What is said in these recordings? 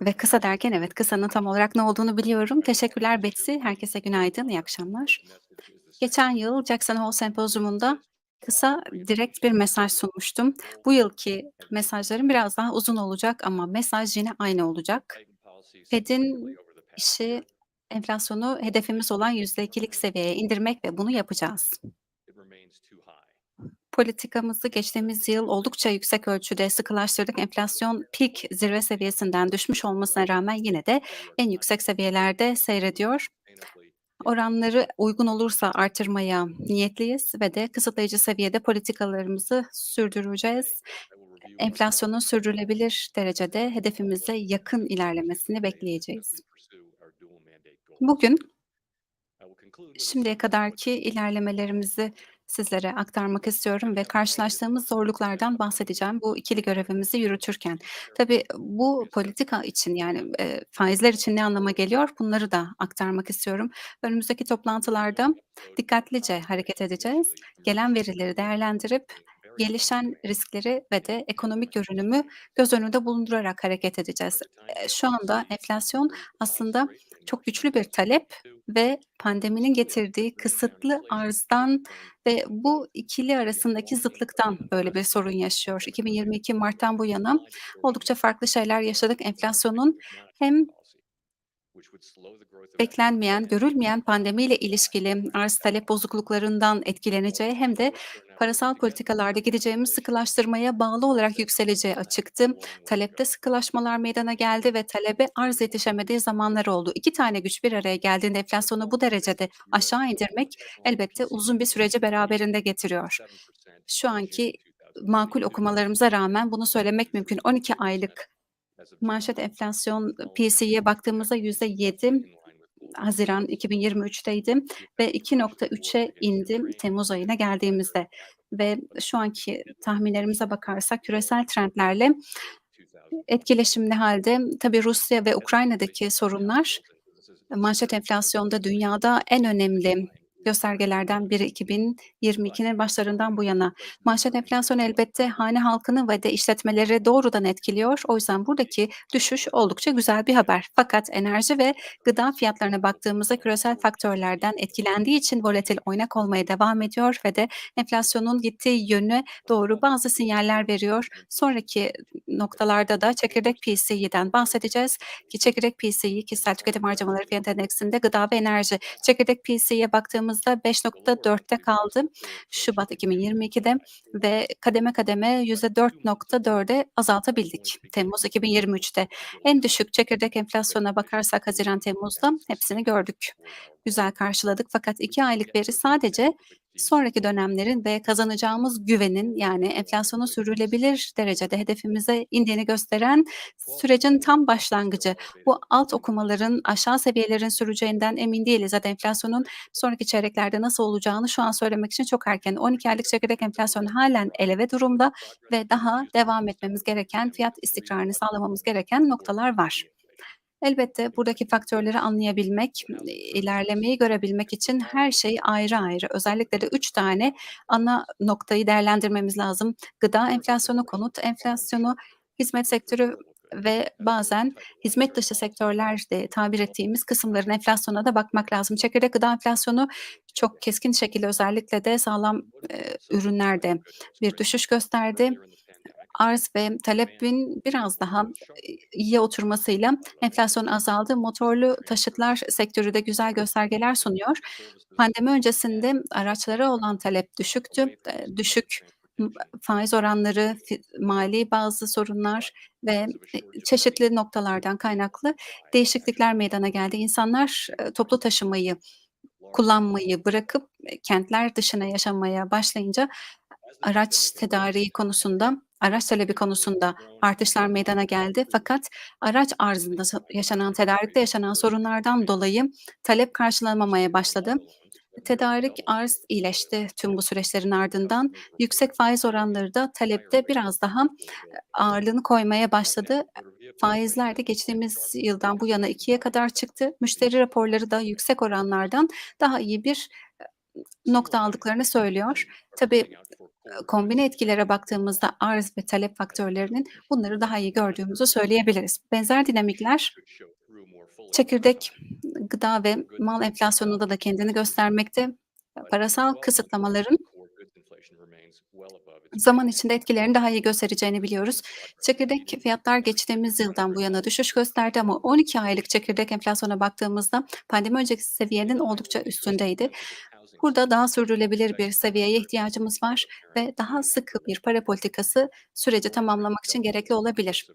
Ve kısa derken evet, kısanın tam olarak ne olduğunu biliyorum. Teşekkürler Betsy. Herkese günaydın, iyi akşamlar. Geçen yıl Jackson Hole Sempozyumu'nda kısa, direkt bir mesaj sunmuştum. Bu yılki mesajlarım biraz daha uzun olacak ama mesaj yine aynı olacak. Fed'in işi enflasyonu hedefimiz olan %2'lik seviyeye indirmek ve bunu yapacağız. Politikamızı geçtiğimiz yıl oldukça yüksek ölçüde sıkılaştırdık. Enflasyon peak zirve seviyesinden düşmüş olmasına rağmen yine de en yüksek seviyelerde seyrediyor. Oranları uygun olursa artırmaya niyetliyiz ve de kısıtlayıcı seviyede politikalarımızı sürdüreceğiz. Enflasyonun sürdürülebilir derecede hedefimize yakın ilerlemesini bekleyeceğiz. Bugün şimdiye kadarki ilerlemelerimizi sizlere aktarmak istiyorum ve karşılaştığımız zorluklardan bahsedeceğim bu ikili görevimizi yürütürken. Tabii bu politika için yani, eee, faizler için ne anlama geliyor bunları da aktarmak istiyorum. Önümüzdeki toplantılarda dikkatlice hareket edeceğiz. Gelen verileri değerlendirip gelişen riskleri ve de ekonomik görünümü göz önünde bulundurarak hareket edeceğiz. Eee, şu anda enflasyon aslında çok güçlü bir talep ve pandeminin getirdiği kısıtlı arzdan ve bu ikili arasındaki zıtlıktan böyle bir sorun yaşıyor. 2022 marttan bu yana oldukça farklı şeyler yaşadık. Enflasyonun hem beklenmeyen, görülmeyen pandemiyle ilişkili arz talep bozukluklarından etkileneceği hem de parasal politikalarda gideceğimiz sıkılaştırmaya bağlı olarak yükseleceği açıktı. Talepte sıkılaşmalar meydana geldi ve talebe arz yetişemediği zamanlar oldu. 2 tane güç bir araya geldiğinde enflasyonu bu derecede aşağı indirmek elbette uzun bir süreci beraberinde getiriyor. Şu anki makul okumalarımıza rağmen bunu söylemek mümkün. 12 aylık manşet enflasyon PCE'ye baktığımızda %7 haziran 2023'teydi ve 2.3'e indi temmuz ayına geldiğimizde ve şu anki tahminlerimize bakarsak küresel trendlerle etkileşimli hâlde. Tabii Rusya ve Ukrayna'daki sorunlar manşet enflasyonda dünyada en önemli göstergelerden biri 2022'nin başlarından bu yana. Manşet enflasyonu elbette hane halkını ve de işletmeleri doğrudan etkiliyor. O yüzden buradaki düşüş oldukça güzel bir haber. Fakat enerji ve gıda fiyatlarına baktığımızda küresel faktörlerden etkilendiği için volatil oynak olmaya devam ediyor ve de enflasyonun gittiği yöne doğru bazı sinyaller veriyor. Sonraki noktalarda da çekirdek PCE'den bahsedeceğiz ki çekirdek PCE kişisel tüketim harcamaları fiyat endeksinde gıda ve enerji. Çekirdek PCE'ye baktığımızda 5.4'te kaldı şubat 2022'de ve kademe kademe %4.4'e azaltabildik temmuz 2023'te. En düşük çekirdek enflasyona bakarsak haziran-temmuzda hepsini gördük. Güzel karşıladık fakat 2 aylık veri sadece sonraki dönemlerin ve kazanacağımız güvenin yani enflasyonun sürdürülebilir derecede hedefimize indiğini gösteren sürecin tam başlangıcı. Bu alt okumaların aşağı seviyelerin süreceğinden emin değiliz. Zaten enflasyonun sonraki çeyreklerde nasıl olacağını şu an söylemek için çok erken. 12 aylık çekirdek enflasyon hâlen eleve durumda ve daha devam etmemiz gereken, fiyat istikrarını sağlamamız gereken noktalar var. Elbette buradaki faktörleri anlayabilmek, ilerlemeyi görebilmek için her şey ayrı ayrı. Özellikle de 3 tane ana noktayı değerlendirmemiz lazım. Gıda enflasyonu, konut enflasyonu, hizmet sektörü ve bazen hizmet dışı sektörler de tabir ettiğimiz kısımların enflasyonuna da bakmak lazım. Çekirdek gıda enflasyonu çok keskin şekilde özellikle de sağlam, eee, ürünlerde bir düşüş gösterdi. Arz ve talebin biraz daha, eee, iyiye oturmasıyla enflasyon azaldı. Motorlu taşıtlar sektörü de güzel göstergeler sunuyor. Pandemi öncesinde araçlara olan talep düşüktü. Eee, düşük faiz oranları, mali bazı sorunlar ve, eee, çeşitli noktalardan kaynaklı değişiklikler meydana geldi. İnsanlar, toplu taşımayı kullanmayı bırakıp, kentler dışına yaşamaya başlayınca araç tedariği konusunda, araç talebi konusunda artışlar meydana geldi. Fakat araç arzında yaşanan, tedarikte yaşanan sorunlardan dolayı talep karşılanmamaya başladı. Tedarik, arz iyileşti tüm bu süreçlerin ardından. Yüksek faiz oranları da talepte biraz daha, eee, ağırlığını koymaya başladı. Faizler de geçtiğimiz yıldan bu yana 2'ye kadar çıktı. Müşteri raporları da yüksek oranlardan daha iyi bir, eee, nokta aldıklarını söylüyor. Tabii kombine etkilere baktığımızda arz ve talep faktörlerinin bunları daha iyi gördüğümüzü söyleyebiliriz. Benzer dinamikler çekirdek, gıda ve mal enflasyonunda da kendini göstermekte. Parasal kısıtlamaların zaman içinde etkilerini daha iyi göstereceğini biliyoruz. Çekirdek fiyatlar geçtiğimiz yıldan bu yana düşüş gösterdi ama 12 aylık çekirdek enflasyona baktığımızda pandemi önceki seviyenin oldukça üstündeydi. Burada daha sürdürülebilir bir seviyeye ihtiyacımız var ve daha sıkı bir para politikası süreci tamamlamak için gerekli olabilir.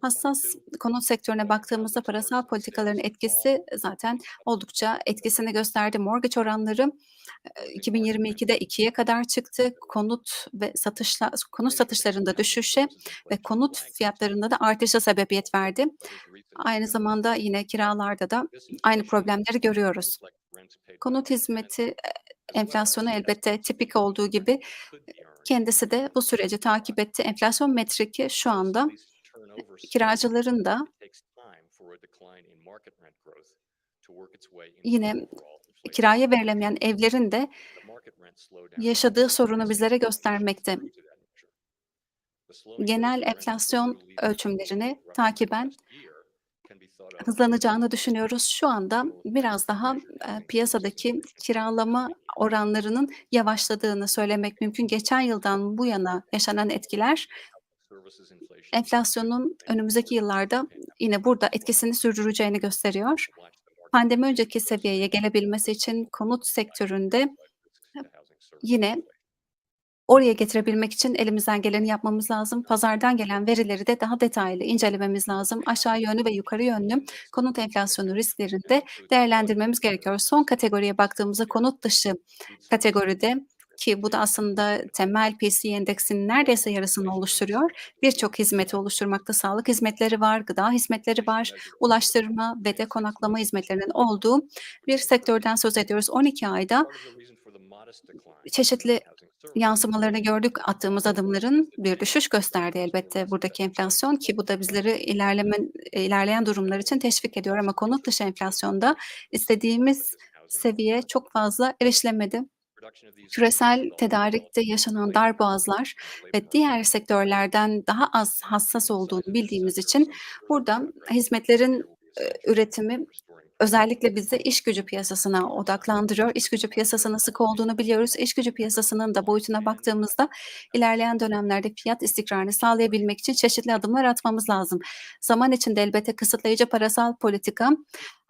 Hassas konut sektörüne baktığımızda parasal politikaların etkisi zaten oldukça etkisini gösterdi. Mortgage oranları, eee, 2022'de 2'ye kadar çıktı. Konut ve satışla konut satışlarında düşüşe ve konut fiyatlarında da artışa sebebiyet verdi. Aynı zamanda yine kiralarda da aynı problemleri görüyoruz. Konut hizmeti, eee, enflasyonu elbette tipik olduğu gibi kendisi de bu süreci takip etti. Enflasyon metriki şu anda, kiracıların da yine kiraya verilemeyen evlerin de yaşadığı sorunu bizlere göstermekte. Genel enflasyon ölçümlerini takiben hızlanacağını düşünüyoruz. Şu anda biraz daha, eee, piyasadaki kiralama oranlarının yavaşladığını söylemek mümkün. Geçen yıldan bu yana yaşanan etkiler enflasyonun önümüzdeki yıllarda yine burada etkisini sürdüreceğini gösteriyor. Pandemi önceki seviyeye gelebilmesi için konut sektöründe yine oraya getirebilmek için elimizden geleni yapmamız lazım. Pazardan gelen verileri de daha detaylı incelememiz lazım. Aşağı yönlü ve yukarı yönlü konut enflasyonu risklerini de değerlendirmemiz gerekiyor. Son kategoriye baktığımızda konut dışı kategoride ki bu da aslında temel PCE endeksinin neredeyse yarısını oluşturuyor. Birçok hizmeti oluşturmakta. Sağlık hizmetleri var, gıda hizmetleri var, ulaştırma ve de konaklama hizmetlerinin olduğu bir sektörden söz ediyoruz. 12 ayda çeşitli yansımalarını gördük. Attığımız adımların. Bir düşüş gösterdi elbette buradaki enflasyon ki bu da bizleri ilerleme ilerleyen durumlar için teşvik ediyor ama konut dışı enflasyonda istediğimiz seviyeye çok fazla erişilemedi. Küresel tedarikte yaşanan darboğazlar ve diğer sektörlerden daha az hassas olduğunu bildiğimiz için burada hizmetlerin, eee, üretimi özellikle bizi iş gücü piyasasına odaklandırıyor. İş gücü piyasasının sıkı olduğunu biliyoruz. İş gücü piyasasının da boyutuna baktığımızda ilerleyen dönemlerde fiyat istikrarını sağlayabilmek için çeşitli adımlar atmamız lazım. Zaman içinde elbette kısıtlayıcı parasal politika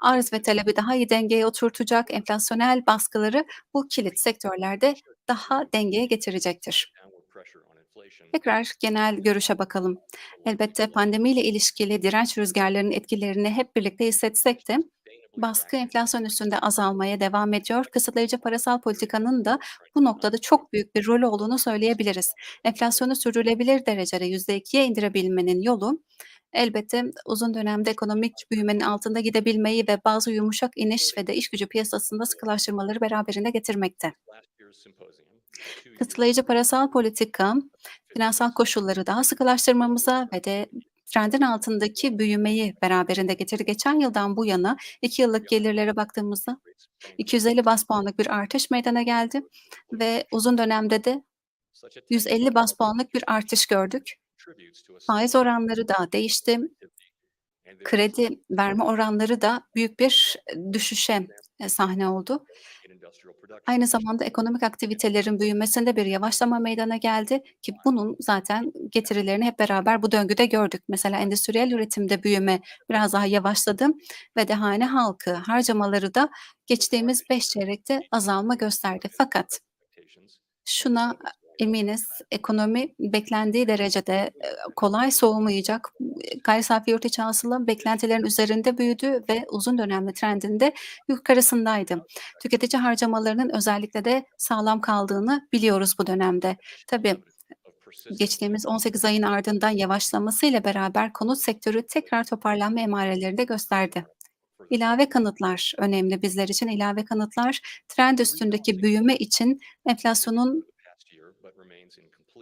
arz ve talebi daha iyi dengeye oturtacak, enflasyonel baskıları bu kilit sektörlerde daha dengeye getirecektir. Tekrar genel görüşe bakalım. Elbette pandemiyle ilişkili direnç rüzgarlarının etkilerini hep birlikte hissetsek de baskı enflasyon üstünde azalmaya devam ediyor. Kısıtlayıcı parasal politikanın da bu noktada çok büyük bir rolü olduğunu söyleyebiliriz. Enflasyonu sürdürülebilir derecede %2'ye indirebilmenin yolu elbette uzun dönemde ekonomik büyümenin altında gidebilmeyi ve bazı yumuşak iniş ve de iş gücü piyasasında sıkılaştırmaları beraberinde getirmekte. Kısıtlayıcı parasal politika, finansal koşulları daha sıkılaştırmamıza ve de trendin altındaki büyümeyi beraberinde getirdi. Geçen yıldan bu yana 2 yıllık gelirlere baktığımızda 250 baz puanlık bir artış meydana geldi ve uzun dönemde de 150 baz puanlık bir artış gördük. Faiz oranları da değişti. Kredi verme oranları da büyük bir düşüşe, sahne oldu. Aynı zamanda ekonomik aktivitelerin büyümesinde bir yavaşlama meydana geldi ki bunun zaten getirilerini hep beraber bu döngüde gördük. Mesela endüstriyel üretimde büyüme biraz daha yavaşladı ve de hane halkı harcamaları da geçtiğimiz 5 çeyrekte azalma gösterdi. Fakat şuna eminiz, ekonomi beklendiği derecede, eee, kolay soğumayacak. Gayri safi yurt içi hasıla beklentilerin üzerinde büyüdü ve uzun dönemli trendin de yukarısındaydı. Tüketici harcamalarının özellikle de sağlam kaldığını biliyoruz bu dönemde. Tabii, geçtiğimiz 18 ayın ardından yavaşlamasıyla beraber konut sektörü tekrar toparlanma emarelerini de gösterdi. İlave kanıtlar önemli bizler için. İlave kanıtlar trend üstündeki büyüme için enflasyonun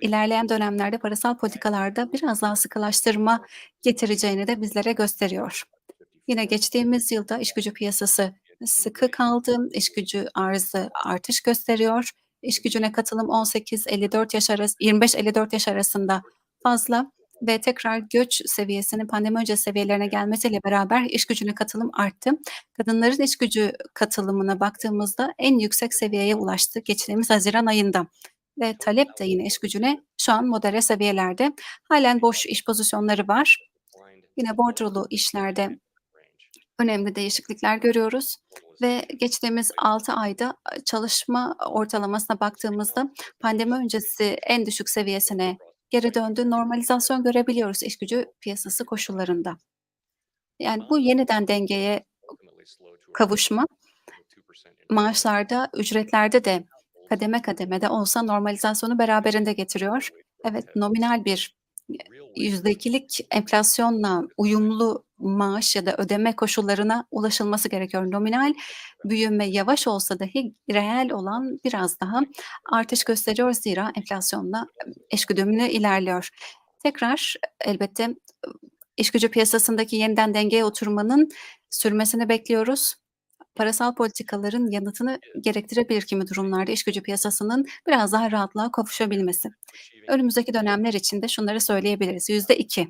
ilerleyen dönemlerde parasal politikalarda biraz daha sıkılaştırma getireceğini de bizlere gösteriyor. Yine geçtiğimiz yılda iş gücü piyasası sıkı kaldı. İş gücü arzı artış gösteriyor İş gücüne katılım 18-54 yaş arası 25-54 yaş arasında fazla ve tekrar göç seviyesinin pandemi öncesi seviyelerine gelmesiyle beraber iş gücüne katılım arttı. Kadınların iş gücü katılımına baktığımızda en yüksek seviyeye ulaştı geçtiğimiz haziran ayında ve talep de yine iş gücüne şu an modere seviyelerde. Hâlen boş iş pozisyonları var. Yine bordrolu işlerde önemli değişiklikler görüyoruz ve geçtiğimiz 6 ayda, aaa, çalışma ortalamasına baktığımızda pandemi öncesi en düşük seviyesine geri döndü. Normalizasyon görebiliyoruz iş gücü piyasası koşullarında. Yani bu yeniden dengeye kavuşma maaşlarda, ücretlerde de kademe kademe de olsa normalizasyonu beraberinde getiriyor. Evet, nominal bir %2'lik enflasyonla uyumlu maaş ya da ödeme koşullarına ulaşılması gerekiyor. Nominal büyüme yavaş olsa dahi reel olan biraz daha artış gösteriyor zira enflasyonla eşgüdümlü ilerliyor. Tekrar elbette, iş gücü piyasasındaki yeniden dengeye oturmanın sürmesini bekliyoruz. Parasal politikaların yanıtını gerektirebilir kimi durumlarda iş gücü piyasasının biraz daha rahatlığa kavuşabilmesi. Önümüzdeki dönemler için de şunları söyleyebiliriz: %2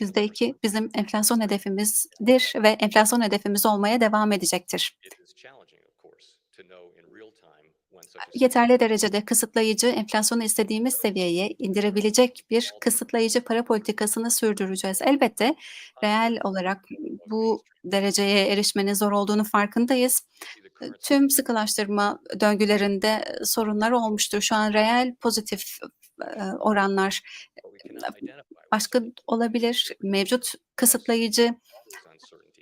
%2 bizim enflasyon hedefimizdir ve enflasyon hedefimiz olmaya devam edecektir. Yeterli derecede kısıtlayıcı, enflasyonu istediğimiz seviyeye indirebilecek bir kısıtlayıcı para politikasını sürdüreceğiz. Elbette reel olarak bu dereceye erişmenin zor olduğunun farkındayız. Tüm sıkılaştırma döngülerinde sorunlar olmuştur. Şu an reel pozitif, oranlar, başka olabilir. Mevcut kısıtlayıcı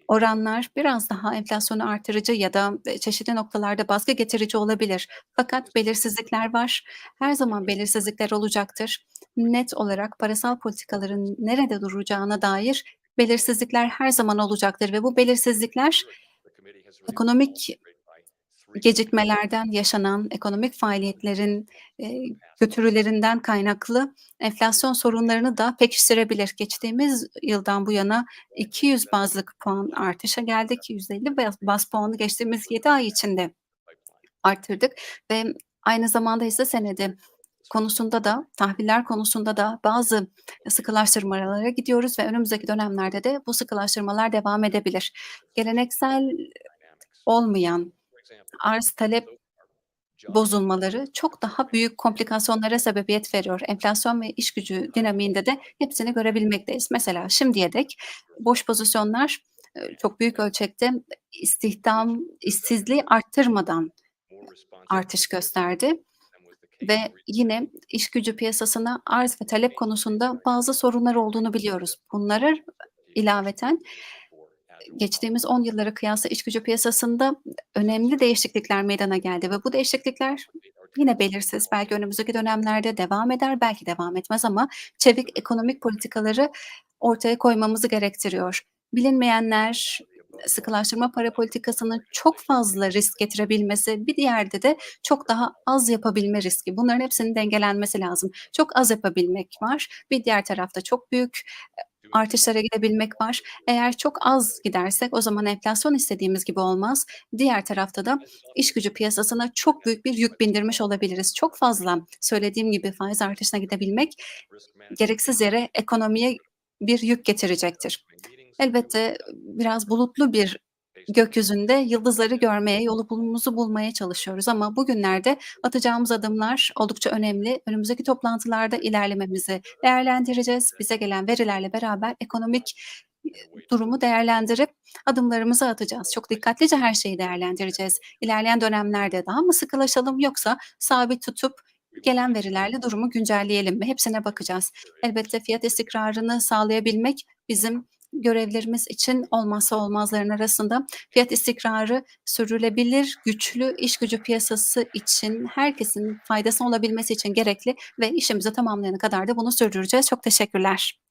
oranlar biraz daha enflasyonu artırıcı ya da, eee, çeşitli noktalarda baskı getirici olabilir. Fakat belirsizlikler var. Her zaman belirsizlikler olacaktır. Net olarak parasal politikaların nerede duracağına dair belirsizlikler her zaman olacaktır ve bu belirsizlikler ekonomik gecikmelerden yaşanan ekonomik faaliyetlerin, eee, götürülerinden kaynaklı enflasyon sorunlarını da pekiştirebilir. Geçtiğimiz yıldan bu yana 200 bazlık puan artışa geldik. 150 baz baz puanı geçtiğimiz 7 ay içinde arttırdık ve aynı zamanda hisse senedi konusunda da tahviller konusunda da bazı sıkılaştırmalara gidiyoruz ve önümüzdeki dönemlerde de bu sıkılaştırmalar devam edebilir. Geleneksel olmayan arz talep bozulmaları çok daha büyük komplikasyonlara sebebiyet veriyor. Enflasyon ve iş gücü dinamiğinde de hepsini görebilmekteyiz. Mesela şimdiye dek boş pozisyonlar, ııı, çok büyük ölçekte istihdam işsizliği arttırmadan artış gösterdi ve yine iş gücü piyasasına arz ve talep konusunda bazı sorunlar olduğunu biliyoruz. Bunlara ilaveten geçtiğimiz 10 yıllara kıyasla iş gücü piyasasında önemli değişiklikler meydana geldi ve bu değişiklikler yine belirsiz. Belki önümüzdeki dönemlerde devam eder, belki devam etmez ama çevik ekonomik politikaları ortaya koymamızı gerektiriyor. Bilinmeyenler, sıkılaştırma para politikasının çok fazla risk getirebilmesi, bir diğerde de çok daha az yapabilme riski. Bunların hepsinin dengelenmesi lazım. Çok az yapabilmek var, bir diğer tarafta çok büyük, artışlara gidebilmek var. Eğer çok az gidersek o zaman enflasyon istediğimiz gibi olmaz. Diğer tarafta da iş gücü piyasasına çok büyük bir yük bindirmiş olabiliriz. Çok fazla söylediğim gibi faiz artışına gidebilmek gereksiz yere ekonomiye bir yük getirecektir. Elbette, biraz bulutlu bir gökyüzünde yıldızları görmeye, yolumuzu bulmaya çalışıyoruz ama bugünlerde atacağımız adımlar oldukça önemli. Önümüzdeki toplantılarda ilerlememizi değerlendireceğiz. Bize gelen verilerle beraber ekonomik, eee, durumu değerlendirip adımlarımızı atacağız. Çok dikkatlice her şeyi değerlendireceğiz. İlerleyen dönemlerde daha mı sıkılaşalım yoksa sabit tutup gelen verilerle durumu güncelleyelim mi? Hepsine bakacağız. Elbette fiyat istikrarını sağlayabilmek bizim görevlerimiz için olmazsa olmazların arasında. Fiyat istikrarı sürdürülebilir, güçlü iş gücü piyasası için herkesin faydasına olabilmesi için gerekli ve işimizi tamamlayana kadar da bunu sürdüreceğiz. Çok teşekkürler.